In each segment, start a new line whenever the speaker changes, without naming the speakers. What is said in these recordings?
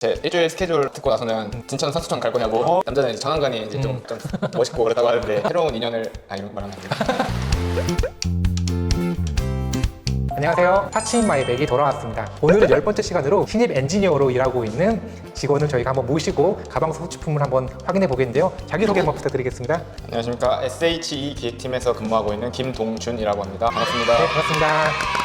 제 일주일 스케줄 듣고 나서는 진천 산수천 갈 거냐고
어?
남자는 이제 전환관이 이제 좀, 좀 멋있고 그렇다고 하는데 새로운 인연을 아 이런 거안 됩니다.
안녕하세요. 파치인 마이 백이 돌아왔습니다. 오늘은 열 번째 시간으로 신입 엔지니어로 일하고 있는 직원을 저희가 한번 모시고 가방 소지품을 한번 확인해 보겠는데요. 자기소개 한번 부탁드리겠습니다. 네,
안녕하십니까 SHE 기획팀에서 근무하고 있는 김동준이라고 합니다. 반갑습니다.
네, 반갑습니다.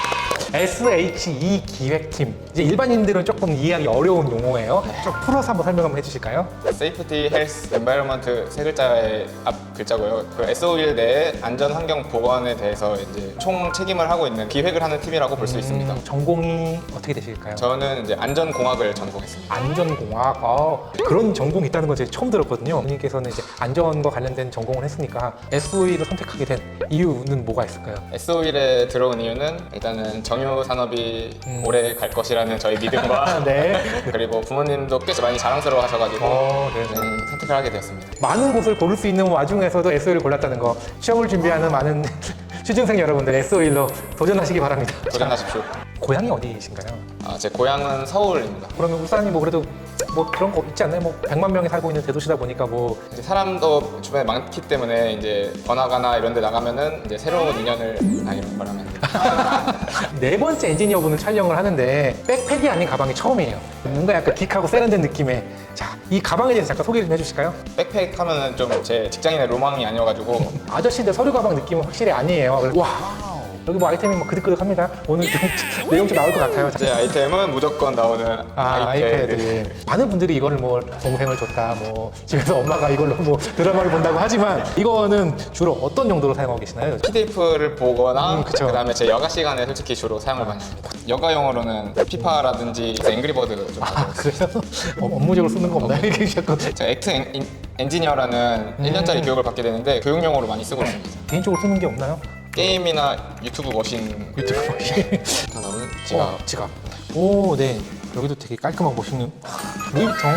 SHE 기획팀. 이제 일반인들은 조금 이해하기 어려운 용어예요. 좀 풀어서 한번 설명 한번 해주실까요?
세이프티, 헬스, 엔바이러먼트 세 글자의 앞 글자고요. 그 SO일 내에 안전 환경 보건에 대해서 이제 총 책임을 하고 있는 기획을 하는 팀이라고 볼 수 있습니다.
음, 전공이 어떻게 되실까요?
저는 이제 안전공학을 전공했습니다.
안전공학 어, 그런 전공이 있다는 건 제가 처음 들었거든요. 본인께서는 이제 안전과 관련된 전공을 했으니까 SOE를 선택하게 된 이유는 뭐가 있을까요?
SO일에 들어온 이유는 일단은 정유 산업이
음.
오래 갈 것이라는 저희 믿음과
네.
그리고 부모님도 꽤 많이 자랑스러워 하셔가지고
어, 네.
음, 선택을 하게 되었습니다.
많은 곳을 고를 수 있는 와중에 서도 SOE를 골랐다는 거 시험을 준비하는 많은 취준생 여러분들 SOE로 도전하시기 바랍니다.
도전하십시오.
고향이 어디이신가요?
아, 제 고향은 서울입니다.
그러면 울산이 뭐 그래도 뭐 그런 거 있지 않나요? 뭐 100만 명이 살고 있는 대도시다 보니까 뭐
이제 사람도 주변에 많기 때문에 이제 번화가나 이런 데 나가면은 이제 새로운 인연을 아 이런 말 하면.
네 번째 엔지니어분을 촬영을 하는데 백팩이 아닌 가방이 처음이에요. 뭔가 약간 킥하고 세련된 느낌의 자, 이 가방에 대해서 잠깐 소개 좀 해주실까요?
백팩 하면은 좀 제 직장인의 로망이 아니어가지고
아저씨들 서류 가방 느낌은 확실히 아니에요. 그래서 와 여기 뭐 아이템이 뭐 그득그득합니다. 오늘 좀 내용 좀 나올 것 같아요. 자,
제 아이템은 무조건 나오는
아,
아이패드.
아이패드. 많은 분들이 이거를 뭐 동생을 줬다, 뭐 집에서 엄마가 이걸로 뭐 드라마를 본다고 하지만 이거는 주로 어떤 용도로 사용하고 계시나요?
PDF를 보거나
음, 그쵸.
그다음에 제 여가 시간에 솔직히 주로 사용을 많이 합니다. 여가용으로는 피파라든지 앵그리버드 좀
아 그래요? 어, 업무적으로 쓰는 거 없나요? 이게 자꾸
제가 액트 엔, 인- 엔지니어라는
음.
1년짜리 교육을 받게 되는데 교육용으로 많이 쓰고 있습니다.
개인적으로 쓰는 게 없나요?
게임이나 유튜브 머신
유튜브 혹시?
하나는 제가
어, 지갑. 오, 네. 여기도 되게 깔끔하고 멋있는 루이비통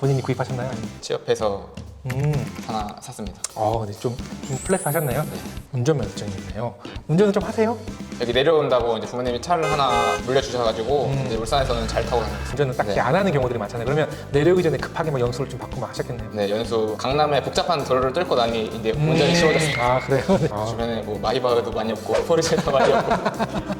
본인이 구입하셨나요?
취업해서
음,
하나 샀습니다.
어, 네, 좀, 좀 플렉스 하셨나요? 운전면허증이 있네요. 운전은 좀 하세요?
여기 내려온다고 이제 부모님이 차를 하나 물려주셔가지고
음.
이제 울산에서는 잘 타고 다녔습니다.
운전은 딱히
네.
안 하는 경우들이 많잖아요. 그러면 내려오기 전에 급하게 막 연수를 좀 받고 막 하셨겠네요.
네, 연수 강남의 복잡한 도로를 뚫고 나니 이제 운전이 쉬워졌습니다.
아, 그래요? 아,
주변에 뭐 마이바흐도 많이 없고 포르쉐도 많이 없고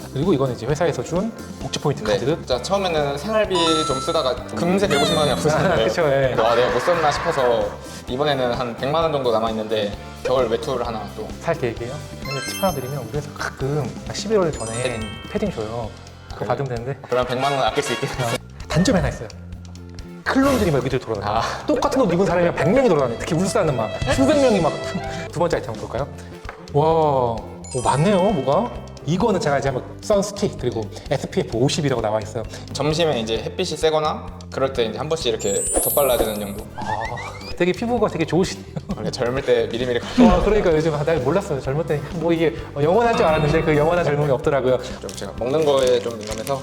그리고 이거는 이제 회사에서 준 복지 포인트
네,
카드.
진짜 처음에는 생활비 좀 쓰다가 금세 150만 원이
아,
없어졌는데
그쵸, 예.
아, 내가 못 썼나 싶어서 이번에는 한 100만 원 정도 남아 있는데 겨울 외투를 하나 또
살 계획이에요? 근데 팁 하나 드리면 우리 회사 가끔 11월 전에
패딩.
패딩 줘요. 그거
그래요?
받으면 되는데
그럼 100만 원 아낄 수 있겠네요
단점이 하나 있어요. 클론들이 막 여기들 돌아다녀요.
아.
똑같은 옷 입은 사람이 100명이 돌아다녀요. 특히 울산은 막 수백 명이 막 두 번째 아이템 한번 볼까요? 와, 오, 많네요, 뭐가? 이거는 제가 이제 한번 선스틱 그리고 SPF 50이라고 나와 있어요.
점심에 이제 햇빛이 세거나 그럴 때 이제 한 번씩 이렇게 덧발라주는 정도
아, 되게 피부가 되게 좋으시네요.
원래 젊을 때 미리미리
와, 그러니까 요즘 아, 나 몰랐어요. 젊을 때 뭐 이게 영원할 줄 알았는데 그 영원한 젊음이 없더라고요.
좀 제가 먹는 거에 좀 민감해서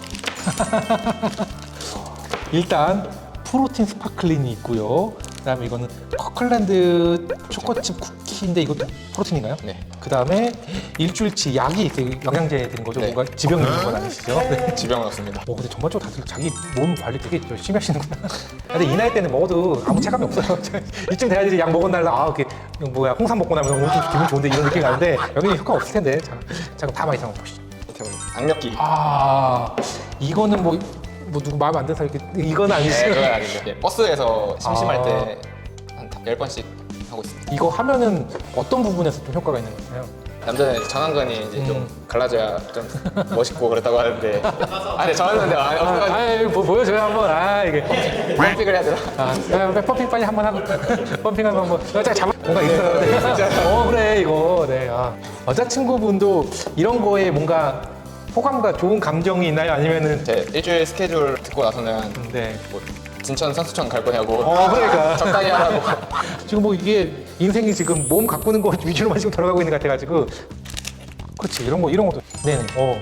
일단 프로틴 스파클린이 있고요. 그다음에 이거는 커클랜드 초코칩 쿠키인데 이것도 프로틴인가요?
네.
그다음에 일주일치 약이 영양제 드는 거죠.
네.
뭔가 지병 있는 건 아니시죠? 네.
지병은 없습니다
어, 근데 전반적으로 다들 자기 몸 관리 되게 열심히 하시는구나. 근데 이 나이 때는 먹어도 아무 체감이 없어요. 이쯤 돼야지 약 먹은 날, 아, 이게 뭐야, 홍삼 먹고 나면 좀 기분 좋은데 이런 느낌이 나는데 여기는 효과 없을 텐데. 자, 자 그럼 다음 아이템 한번 보시죠.
아이템은 악력기
아, 이거는 뭐, 뭐 누구 마음에 안 드는 사람 이렇게 이건
네,
아니시죠?
그건 아닌데 예, 버스에서 심심할
아.
때한 10번씩 하고 있습니다
이거 하면은 어떤 부분에서 좀 효과가 있는 거예요?
남자는 이제 전완근이 이제
음.
좀 갈라져야 좀 멋있고 그렇다고 하는데 아니 저였는데 아,
아,
없어가지고
아, 뭐 보여줘요 한번. 아 이게.
펌핑을 해야 되나?
아, 야, 펌핑 빨리 한번 하고. 펌핑 한번 한번. 여자 잡아. 뭔가 있어요. 네. 어 그래 이거. 네. 아. 여자친구분도 이런 거에 뭔가 호감과 좋은 감정이 있나요? 아니면은
제 일주일 스케줄 듣고 나서는
네.
뭐 진천 산수천 갈 거냐고
어 그러니까.
적당히 하라고
지금 뭐 이게 인생이 지금 몸 가꾸는 거 위주로만 지금 돌아가고 있는 것 같아가지고 그렇지 이런 거 이런 것도 네네 어.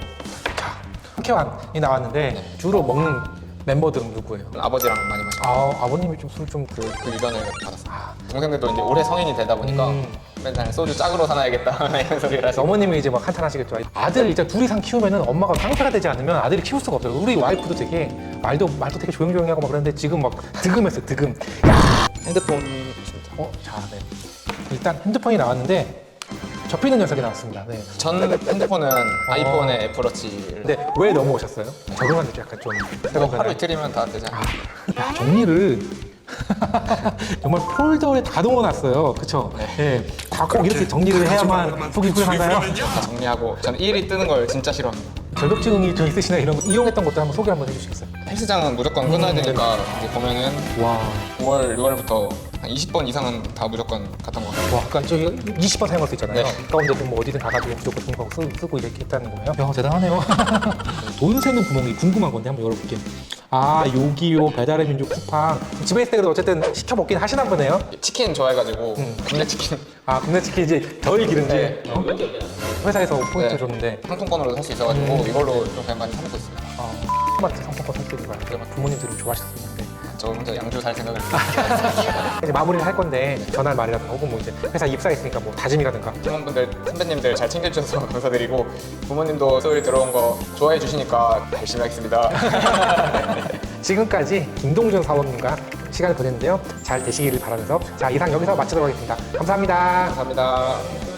자, 한케완이 나왔는데 주로 먹는 멤버들은 누구예요?
아버지랑 많이 마시고
아 아버님이 좀 술좀
그, 그 유전을 받았어요.
아,
동생들도 이제 올해 성인이 되다 보니까
음.
맨날 소주 짝으로 사놔야겠다 이런 소리를 하시고
어머님이 이제 막 한탄하시겠죠. 아들 일단 둘 이상 키우면은 엄마가 깡패가 되지 않으면 아들이 키울 수가 없어요. 우리 와이프도 되게 말도 말도 되게 조용조용히 하고 막 그러는데 지금 막 득음했어요. 득음. 야 핸드폰. 어, 자, 네. 일단 핸드폰이 나왔는데 접히는 녀석이 나왔습니다. 네.
전 핸드폰은 아이폰에 애플워치를
근데 왜 넘어오셨어요? 적응하는 게 약간 좀
이거 하루 이틀이면 다 되잖아요.
야, 정리를 정말 폴더에 다 넣어놨어요. 그쵸? 네. 다꼭 이렇게 정리를 해야만 속이 후련한가요?
다 정리하고 저는 일이 뜨는 걸 진짜 싫어합니다.
결벽증이 좀 있으시나 이런 거 이용했던 것도 한번 소개 한번 해주시겠어요?
헬스장은 무조건 끊어야 되니까 이제 보면은
와,
5월, 6월부터 한 20번 이상은 다 무조건 갔던 것 같아요.
와, 그러니까 저기 20번 사용할 수 있잖아요.
네.
가운데 뭐 어디든 가가지고 무조건 등록하고 쓰, 쓰고 이렇게 했다는 거예요. 야, 대단하네요. 돈 세는 구멍이 궁금한 건데 한번 열어볼게요. 아, 요기요, 배달의 민족 쿠팡. 집에 있을 때도 어쨌든 시켜 먹긴 하시나 보네요.
치킨 좋아해가지고 국내 치킨
아, 국내 치킨 이제 덜 기름지.
네.
어? 회사에서 포인트
네.
줬는데
상품권으로도 살 수 있어가지고 이걸로 좀 그냥 많이 사 먹고 있어요.
어, 마트 상품권 살수 있는 거야. 부모님들이 좋아하셨을 텐데.
저 혼자 양주 살 생각을
이제 마무리를 할 건데 전할 말이라든가 혹은 뭐 이제 회사 입사했으니까 뭐 다짐이라든가
팀원분들, 선배님들 잘 챙겨주셔서 감사드리고 부모님도 소리 들어온 거 좋아해 주시니까 열심히 하겠습니다.
지금까지 김동준 사원님과 시간을 보냈는데요. 잘 되시기를 바라면서 자 이상 여기서 마치도록 하겠습니다. 감사합니다.
감사합니다.